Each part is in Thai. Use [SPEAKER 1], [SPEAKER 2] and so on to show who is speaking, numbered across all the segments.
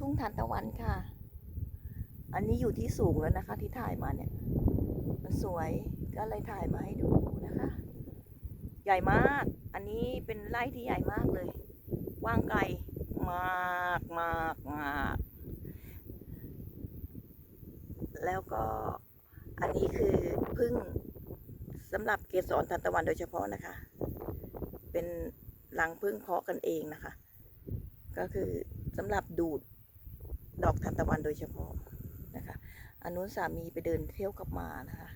[SPEAKER 1] ทุ่งทานตะวันค่ะ อันนี้อยู่ที่สูงแล้วนะคะ ที่ถ่ายมาเนี่ย มันสวยก็เลยถ่ายมาให้ดูนะคะ ใหญ่มาก อันนี้เป็นไร่ที่ใหญ่มากเลยกว้างไกลมากมากมากแล้วก็อันนี้คือพึ่งสำหรับเกสรทานตะวันโดยเฉพาะนะคะ เป็นรังพึ่งเพาะกันเองนะคะ ก็คือสำหรับดูด ดอกทานตะวันโดยเฉพาะนะคะอันนู้นสามีไปเดินเที่ยวกลับมานะคะ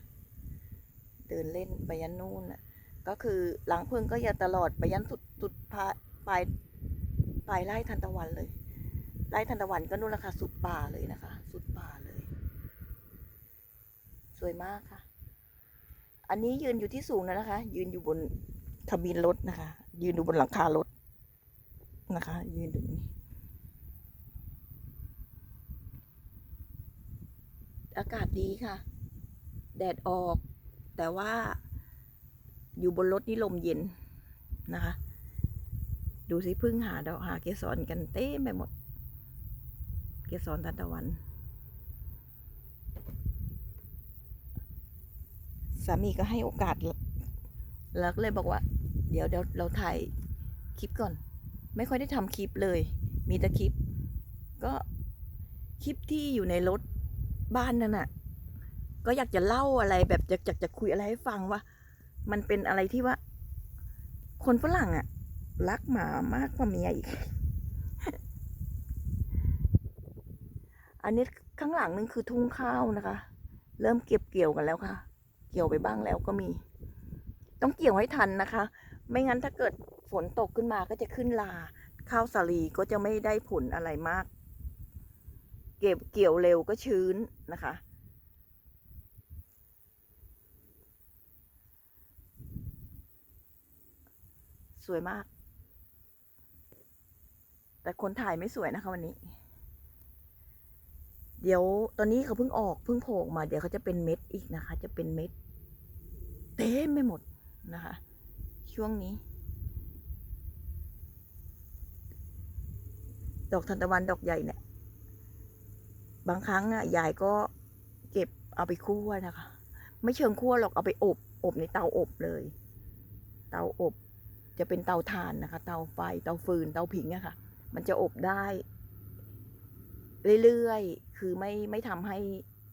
[SPEAKER 1] เดินเล่นไปยันนู่นน่ะก็คือหลังพึ่งก็อย่าตลอดไปยันสุดสุดปลายปลายปลายไร่ทานตะวันเลยไร่ทานตะวันก็นู่นแหละค่ะสุดป่าเลยนะคะ สุดป่าเลย สวยมากค่ะ อันนี้ยืนอยู่ที่สูงแล้วนะคะ ยืนอยู่บนทะเบียนรถนะคะ ยืนอยู่บนหลังคารถนะคะ ยืนอยู่นี้ อากาศดีค่ะ แดดออก แต่ว่าอยู่บนรถนี่ลมเย็นนะคะ ดูสิพึ่งหาดอกหาเกสรกันเต้มไปหมด เกสรทานตะวัน สามีก็ให้โอกาสแล้วก็เลยบอกว่า เดี๋ยวเดี๋ยวเราถ่ายคลิปก่อน ไม่ค่อยได้ทำคลิปเลย มีแต่คลิป ก็คลิปที่อยู่ในรถ บ้านนั่นน่ะ ก็อยากจะเล่าอะไรแบบอยากอยากจะคุยอะไรให้ฟังว่า มันเป็นอะไรที่ว่า คนฝรั่งอะรักหมามากกว่าเมียอีก อันนี้ข้างหลังนึงคือทุ่งข้าวนะคะ เริ่มเก็บเกี่ยวกันแล้วค่ะ เกี่ยวไปบ้างแล้วก็มี ต้องเกี่ยวให้ทันนะคะ ไม่งั้นถ้าเกิดฝนตกขึ้นมาก็จะขึ้นลา ข้าวสาลีก็จะไม่ได้ผลอะไรมาก เก็บเกี่ยวเร็วก็ชื้นนะคะ สวยมาก แต่คนถ่ายไม่สวยนะคะวันนี้ เดี๋ยวตอนนี้เขาเพิ่งออกเพิ่งโผล่มา เดี๋ยวเขาจะเป็นเม็ดอีกนะคะ จะเป็นเม็ดเต็มไปหมดนะคะ ช่วงนี้ ดอกทานตะวันดอกใหญ่เนี่ย บางครั้งอะยายก็เก็บเอาไปคั่วนะคะ ไม่เชิงคั่วหรอกเอาไปอบ อบในเตาอบเลย เตาอบจะเป็นเตาถ่านนะคะ เตาไฟเตาฟืนเตาผิงอะค่ะ มันจะอบได้ เรื่อยๆ คือไม่ไม่ทำให้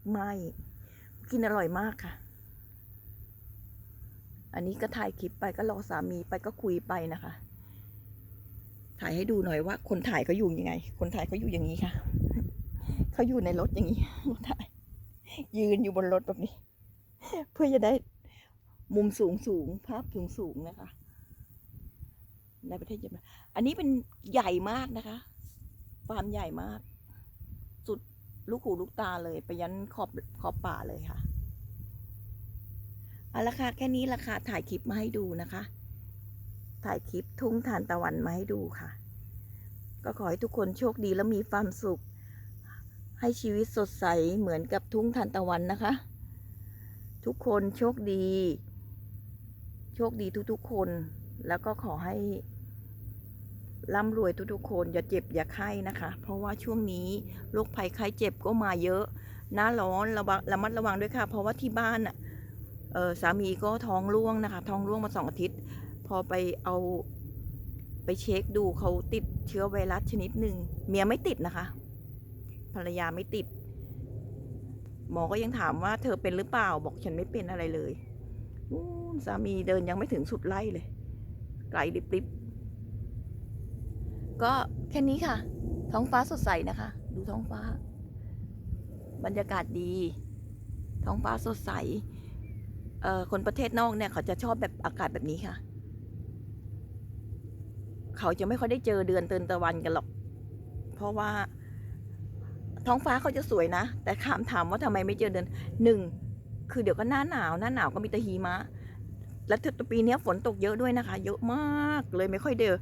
[SPEAKER 1] ไหมกินอร่อยมากค่ะ อันนี้ก็ถ่ายคลิปไปก็รอสามีไปก็คุยไปนะคะ ถ่ายให้ดูหน่อยว่า คนถ่ายเขาอยู่ยังไง คนถ่ายเขาอยู่อย่างนี้ค่ะ เขาอยู่ในรถอย่างนี้ยืนอยู่บนรถแบบนี้ เพื่อจะได้มุมสูงสูงภาพสูงสูงนะคะ ในประเทศเยอรมันอันนี้เป็นใหญ่มากนะคะฟาร์มใหญ่มาก สุดลูกหูลูกตาเลย ไปยันขอบขอบป่าเลยค่ะเอาละค่ะแค่นี้ละค่ะถ่ายคลิปมาให้ดูนะคะ ถ่ายคลิปทุ่งทานตะวันมาให้ดูค่ะ ก็ขอให้ทุกคนโชคดีและมีความสุข ให้ชีวิตสดใสเหมือนกับทุ่งทานตะวันนะคะ ทุกคนโชคดี โชคดีทุกๆคน แล้วก็ขอให้ร่ำรวยทุกๆคนอย่าเจ็บอย่าไข้นะคะ เพราะว่าช่วงนี้โรคภัยไข้เจ็บก็มาเยอะหน้าร้อนระวังระมัดระวังด้วยค่ะ เพราะว่าที่บ้านอะสามีก็ท้องร่วงนะคะ ท้องร่วงมาสองอาทิตย์ พอไปเอาไปเช็คดูเขาติดเชื้อไวรัสชนิดหนึ่งเมียไม่ติดนะคะ ภรรยาไม่ติด หมอก็ยังถามว่าเธอเป็นหรือเปล่าบอกฉันไม่เป็นอะไรเลยสามีเดินยังไม่ถึงสุดไล่เลยไกลลิบๆก็แค่นี้ค่ะ ท้องฟ้าสดใสนะคะ ดูท้องฟ้า บรรยากาศดี ท้องฟ้าสดใสเอ่อคนประเทศนอกเนี่ยเขาจะชอบแบบอากาศแบบนี้ค่ะ เขาจะไม่ค่อยได้เจอเดือนเตือนตะวันกันหรอก เพราะว่า ท้องฟ้าเขาจะสวยนะ แต่ถามถามว่าทำไมไม่เจอเดือนหนึ่งคือเดี๋ยวก็หน้าหนาวหน้าหนาวก็มีแต่หิมะ แล้วปีนี้ฝนตกเยอะด้วยนะคะ เยอะมากเลยไม่ค่อยเดอ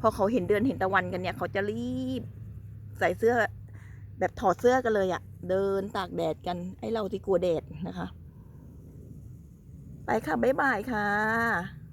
[SPEAKER 1] พอเขาเห็นเดือนเห็นตะวันกันเนี่ย เขาจะรีบ ใส่เสื้อ แบบถอดเสื้อกันเลยอะ่ะเดินตากแดดกันไอเราที่กลัวแดดนะคะ ไปค่ะบ๊ายบายค่ะ